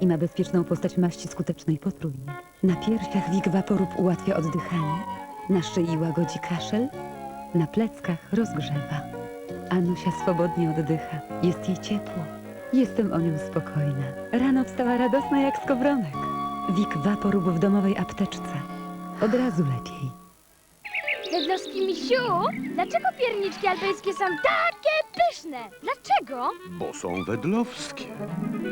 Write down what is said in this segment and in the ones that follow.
i ma bezpieczną postać maści skutecznej potrójnie. Na piersiach wig waporub ułatwia oddychanie, na szyi łagodzi kaszel, na pleckach rozgrzewa. Anusia swobodnie oddycha, jest jej ciepło. Jestem o nią spokojna. Rano wstała radosna jak skowronek. Wik waporub w domowej apteczce. Od razu lepiej. Wedlowski misiu, dlaczego pierniczki alpejskie są takie pyszne? Dlaczego? Bo są wedlowskie.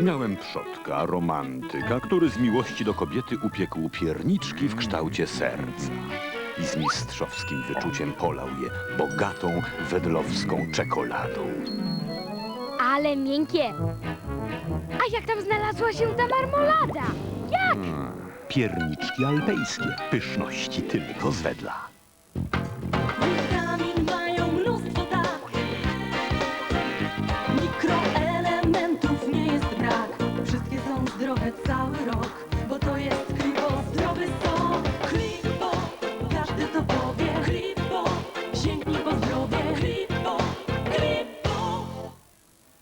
Miałem przodka, romantyka, który z miłości do kobiety upiekł pierniczki w kształcie serca. I z mistrzowskim wyczuciem polał je bogatą, wedlowską czekoladą. Ale miękkie. A jak tam znalazła się ta marmolada? Jak? Hmm, pierniczki alpejskie, pyszności tylko z wedla. Zdrowe cały rok Bo to jest Klipo, zdrowy sok Klipo, każdy to powie Klipo, sięgnij po zdrowie Klipo, Klipo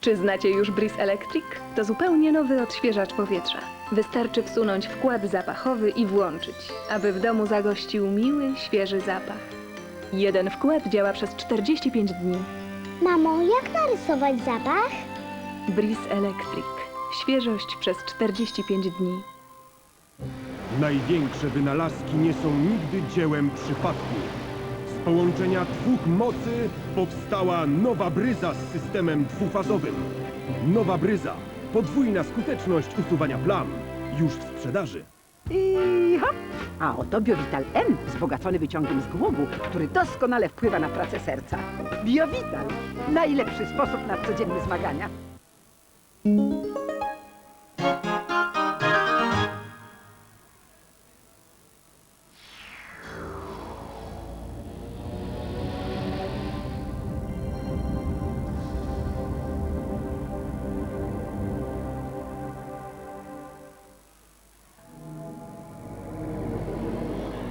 Czy znacie już Breeze Electric? To zupełnie nowy odświeżacz powietrza. Wystarczy wsunąć wkład zapachowy i włączyć, aby w domu zagościł miły, świeży zapach. Jeden wkład działa przez 45 dni. Mamo, jak narysować zapach? Breeze Electric. Świeżość przez 45 dni. Największe wynalazki nie są nigdy dziełem przypadku. Z połączenia dwóch mocy powstała nowa bryza z systemem dwufazowym. Nowa bryza. Podwójna skuteczność usuwania plam. Już w sprzedaży. I hop! A oto Biovital M, wzbogacony wyciągiem z głogu, który doskonale wpływa na pracę serca. Biovital! Najlepszy sposób na codzienne zmagania.